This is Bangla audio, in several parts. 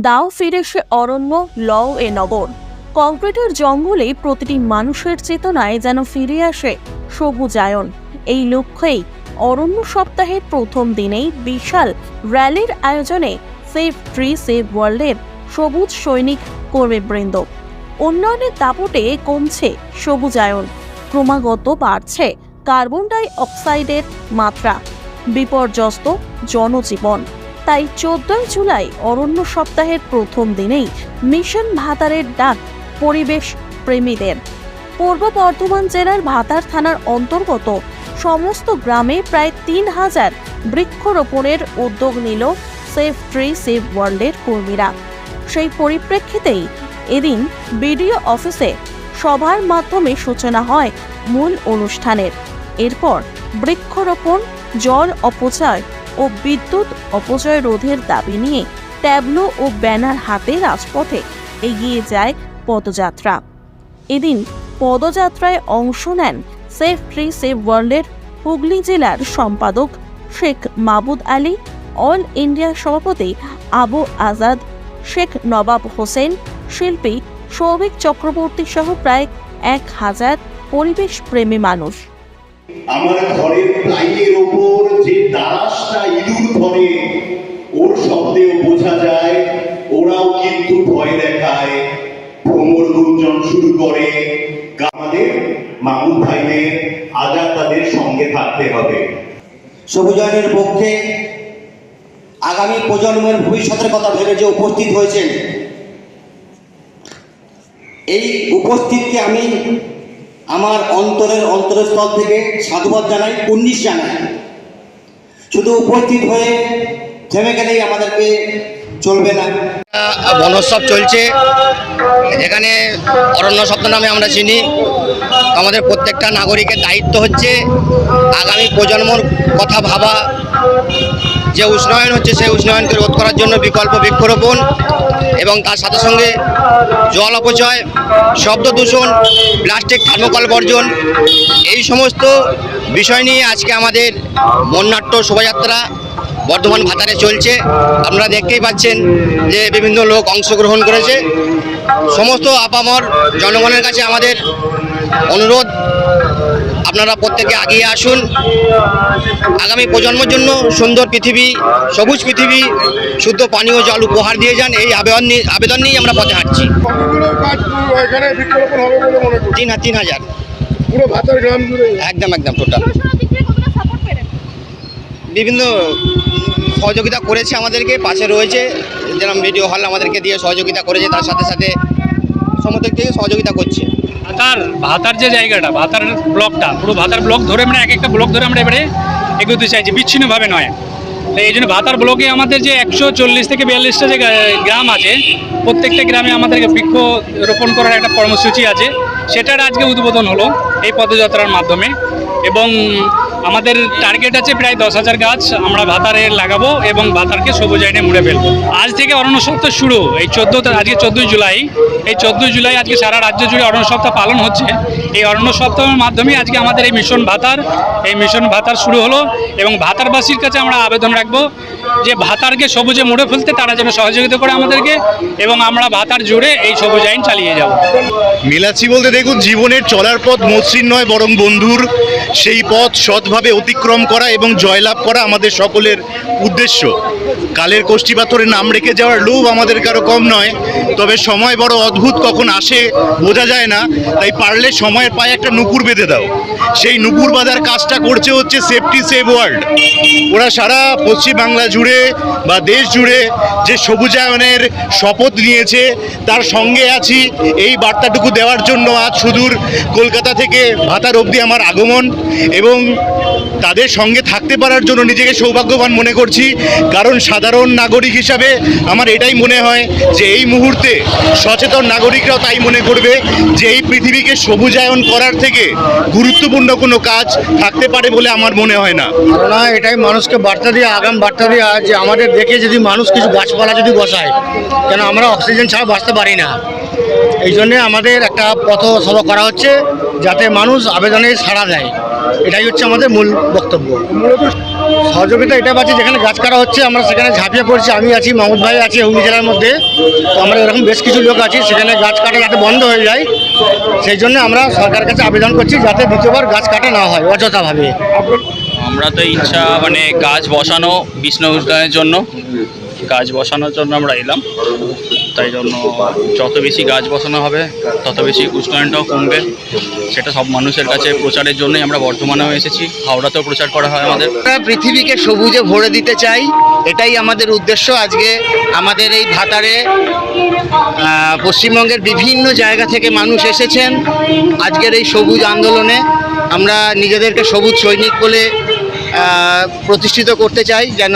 দাও ফিরে সে অরণ্য, লও এ নগর। কংক্রিটের জঙ্গলে প্রতিটি মানুষের চেতনায় যেন ফিরে আসে সবুজায়ন। এই লক্ষ্যেই অরণ্য সপ্তাহের প্রথম দিনেই বিশাল র্যালির আয়োজনে সেভ ট্রি সেভ ওয়ার্ল্ডের সবুজ সৈনিক কর্মীবৃন্দ। উন্নয়নের দাপটে কমছে সবুজায়ন। ক্রমাগত বাড়ছে কার্বন ডাই অক্সাইডের মাত্রা। বিপর্যস্ত জনজীবন। তাই চোদ্দই জুলাই অরণ্য সপ্তাহের প্রথম দিনেই মিশন ভাতারের ডাক পরিবেশ প্রেমীদের। পূর্ব বর্ধমান জেলার ভাতার থানার অন্তর্গত সমস্ত গ্রামে প্রায় তিন হাজার বৃক্ষরোপণের উদ্যোগ নিল সেভ ট্রি সেভ ওয়ার্ল্ডের কর্মীরা। সেই পরিপ্রেক্ষিতেই এদিন বিডিও অফিসে সভার মাধ্যমে সূচনা হয় মূল অনুষ্ঠানের। এরপর বৃক্ষরোপণ, জল অপচয় ও বিদ্যুৎ অপচয় রোধের দাবি নিয়ে ট্যাবলো ও ব্যানার হাতে রাজপথে এগিয়ে যায় পদযাত্রা। এদিন পদযাত্রায় অংশ নেন সেফ ট্রি সেভ ওয়ার্ল্ডের হুগলি জেলার সম্পাদক শেখ মাবুদ আলী, অল ইন্ডিয়া সভাপতি আবু আজাদ, শেখ নবাব হোসেন, শিল্পী সৌভিক চক্রবর্তী সহ প্রায় এক হাজার পরিবেশ প্রেমী মানুষ। আমার ঘরের প্লাইয়ের ওপর যে দারাসটা ইঁদুর ধরে, ওর শব্দেও বোঝা যায়, ওরাও কিন্তু ভয় দেখায়। ভ্রমর গুঞ্জন শুরু করে। আমাদের মামুন ভাইদের আজাদ তাদের সঙ্গে থাকতে হবে। সবুজায়নের পক্ষে আগামী প্রজন্মের ভবিষ্যতের কথা ভেবে যে উপস্থিত হয়েছেন, এই উপস্থিতকে আমি আমার অন্তরের অন্তরস্থল থেকে সাধুবাদ জানাই উনিশ জানাই। শুধু উপস্থিত হয়ে থেমে গেলেই আমাদেরকে চলবে না। বনোৎসব চলছে। এখানে অরণ্য শব্দ নামে আমরা চিনি। আমাদের প্রত্যেকটা নাগরিকের দায়িত্ব হচ্ছে আগামী প্রজন্মর কথা ভাবা। যে উষ্ণায়ন হচ্ছে সেই উষ্ণায়নকে রোধ করার জন্য বিকল্প বৃক্ষরোপণ এবং তার সাথে সঙ্গে জল অপচয়, শব্দ দূষণ, প্লাস্টিক থার্মোকল বর্জন, এই সমস্ত বিষয় নিয়ে আজকে আমাদের বন্যাট্য শোভাযাত্রা বর্ধমান ভাতারে চলছে। আপনারা দেখতেই পাচ্ছেন যে বিভিন্ন লোক অংশগ্রহণ করেছে। সমস্ত আপামর জনগণের কাছে আমাদের অনুরোধ আপনারা প্রত্যেকে আগিয়ে আসুন। আগামী প্রজন্মের জন্য সুন্দর পৃথিবী সবুজ পৃথিবী শুদ্ধ পানীয় জল উপহার দিয়ে যান। এই আবেদন নিয়ে আবেদন নিয়েই আমরা পথে হাঁটছি। তিন তিন হাজার। পুরো ভাতার গ্রাম একদম একদম টোটাল বিভিন্ন সহযোগিতা করেছে আমাদেরকে, পাশে রয়েছে, যেরকম ভিডিও হল আমাদেরকে দিয়ে সহযোগিতা করেছে, তার সাথে সাথে সমস্ত থেকে সহযোগিতা করছে। ভাতার ভাতার যে জায়গাটা, ভাতার ব্লকটা, পুরো ভাতার ব্লক ধরে মানে এক একটা ব্লক ধরে আমরা এবারে এগোতে চাইছি, বিচ্ছিন্নভাবে নয়। এই জন্য ভাতার ব্লকে আমাদের যে একশো চল্লিশ থেকে বিয়াল্লিশটা যে গ্রাম আছে, প্রত্যেকটা গ্রামে আমাদেরকে বৃক্ষ রোপণ করার একটা কর্মসূচি আছে। সেটার আজকে উদ্বোধন হলো এই পদযাত্রার মাধ্যমে এবং আমাদের টার্গেট আছে প্রায় দশ হাজার গাছ। আমরা ভাতারে লাগাবো এবং ভাতারকে সবুজ আইনে মুড়ে ফেলব। আজ থেকে অরণ্য সপ্তাহ শুরু। এই চোদ্দ আজকে চোদ্দোই জুলাই। এই চোদ্দোই জুলাই আজকে সারা রাজ্য জুড়ে অরণ্য সপ্তাহ পালন হচ্ছে। এই অরণ্য সপ্তাহের মাধ্যমে আজকে আমাদের এই মিশন ভাতার, এই মিশন ভাতার শুরু হলো এবং ভাতারবাসীর কাছে আমরা আবেদন রাখব। যে ভাতারকে সবুজে মুড়ে ফেলতে তারা যেন সহযোগিতা করে আমাদেরকে এবং আমরা ভাতার জুড়ে এই সবুজ আইন চালিয়ে যাব। মিলাচ্ছি বলতে দেখুন, জীবনের চলার পথ মসৃণ নয়, বরং বন্ধুর সেই পথ সৎভাবে অতিক্রম করা এবং জয়লাভ করা আমাদের সকলের উদ্দেশ্য। কালের কোষ্ঠী পাথরে নাম রেখে যাওয়ার লোভ আমাদের কারও কম নয়, তবে সময় বড় অদ্ভুত, কখন আসে বোঝা যায় না, তাই পারলে সময়ের পায়ে একটা নুপুর বেঁধে দাও। সেই নুপুর বাঁধার কাজটা করছে হচ্ছে সেফটি সেভ ওয়ার্ল্ড ওরা সারা পশ্চিম বাংলা জুড়ে বা দেশ জুড়ে যে সবুজায়নের শপথ নিয়েছে, তার সঙ্গে আছি। এই বার্তাটুকু দেওয়ার জন্য আজ সুদূর কলকাতা থেকে ভাতার অবধি আমার আগমন এবং তাদের সঙ্গে থাকতে পারার জন্য নিজেকে সৌভাগ্যবান মনে করছি। কারণ সাধারণ নাগরিক হিসাবে আমার এটাই মনে হয় যে এই মুহূর্তে সচেতন নাগরিকরাও তাই মনে করবে যে এই পৃথিবীকে সবুজায়ন করার থেকে গুরুত্বপূর্ণ কোনো কাজ থাকতে পারে বলে আমার মনে হয় না। ধারণা এটাই মানুষকে বার্তা দিয়ে, আগাম বার্তা দেওয়া যে আমাদের দেখে যদি মানুষ কিছু গাছপালা যদি বসায়, কেন আমরা অক্সিজেন ছাড়া বাঁচতে পারি না? এই জন্যে আমাদের একটা পথ সভা করা হচ্ছে যাতে মানুষ আবেদনে সাড়া দেয়। এটাই হচ্ছে আমাদের মূল বক্তব্য। সহযোগিতা এটা পাচ্ছি, যেখানে গাছ কাটা হচ্ছে, আমরা সেখানে ঝাঁপিয়ে পড়ছি, আমি আছি, মাহমুদ ভাই আছি, হুগলি জেলার মধ্যে। তো আমরা এরকম বেশ কিছু লোক আছি, সেখানে গাছ কাটা যাতে বন্ধ হয়ে যায়, সেই জন্য আমরা সরকারের কাছে আবেদন করছি, যাতে দ্বিতীয়বার গাছ কাটা না হয়, অযথাভাবে। আমরা তো ইচ্ছা মানে গাছ বসানো, বিষ্ণু উদ্যানের জন্য। গাছ বসানোর জন্য আমরা এলাম। তাই জন্য যত বেশি গাছ বসানো হবে, তত বেশি উষ্ণায়নটাও কমবে। সেটা সব মানুষের কাছে প্রচারের জন্যই আমরা বর্ধমানেও এসেছি। হাওড়াতেও প্রচার করা হয় আমাদের। আমরা পৃথিবীকে সবুজে ভরে দিতে চাই, এটাই আমাদের উদ্দেশ্য। আজকে আমাদের এই ভাতারে পশ্চিমবঙ্গের বিভিন্ন জায়গা থেকে মানুষ এসেছেন আজকের এই সবুজ আন্দোলনে। আমরা নিজেদেরকে সবুজ সৈনিক বলে প্রতিষ্ঠিত করতে চাই, যেন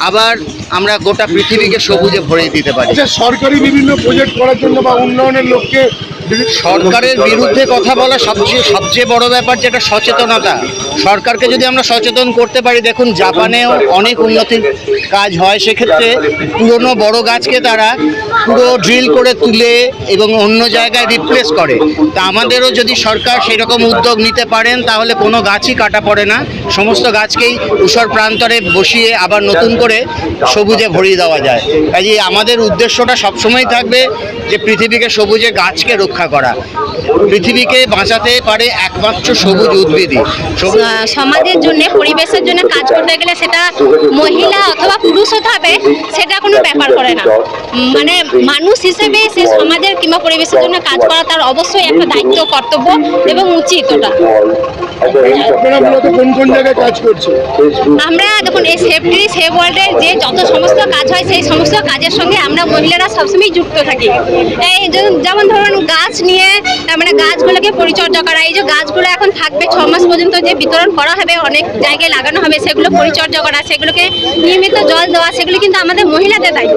আবার আমরা গোটা পৃথিবীকে সবুজে ভরে দিতে পারি। আচ্ছা সরকারি বিভিন্ন প্রজেক্ট করার জন্য বা উন্নয়নের লক্ষ্যে সরকারের বিরুদ্ধে কথা বলা সবচেয়ে সবচেয়ে বড় ব্যাপার যেটা সচেতনতা। সরকারকে যদি আমরা সচেতন করতে পারি, দেখুন জাপানেও অনেক উন্নতির কাজ হয় সেক্ষেত্রে পুরনো বড় গাছকে তারা পুরো ড্রিল করে তুলে এবং অন্য জায়গায় রিপ্লেস করে। তা আমাদেরও যদি সরকার সেই রকম উদ্যোগ নিতে পারেন, তাহলে কোনো গাছই কাটা পড়ে না। সমস্ত গাছকেই উষর প্রান্তরে বসিয়ে আবার নতুন করে সবুজে ভরিয়ে দেওয়া যায়। কাজে আমাদের উদ্দেশ্যটা সবসময় থাকবে যে পৃথিবীকে সবুজে গাছকে রক্ষা করা। পৃথিবীকে বাঁচাতে পারে একমাত্র সবুজ উদ্ভিদই। সমাজের জন্য পরিবেশের জন্য কাজ করতে গেলে সেটা মহিলা অথবা পুরুষ হতে হবে সেটা কোনো ব্যাপার করে না। মানে মানুষ হিসেবে সে সমাজের কিংবা পরিবেশের জন্য কাজ করা তার অবশ্যই একটা দায়িত্ব কর্তব্য এবং উচিত ওটা। আপনারা মূলত কোন কোন জায়গায় কাজ করছে আমরা দেখুন এই সেফটি সেভ ওয়ার্ল্ডের যে যত সমস্ত কাজ হয় সেই সমস্ত কাজের সঙ্গে আমরা মহিলারা সবসময় যুক্ত থাকি। এই যেমন ধরুন গাছ নিয়ে, তার মানে গাছগুলোকে পরিচর্যা করা। এই যে গাছগুলো এখন থাকবে ছ মাস পর্যন্ত যে বিতরণ করা হবে, অনেক জায়গায় লাগানো হবে, সেগুলো পরিচর্যা করা, সেগুলোকে নিয়মিত জল দেওয়া, সেগুলো কিন্তু আমাদের মহিলাদের দায়িত্ব।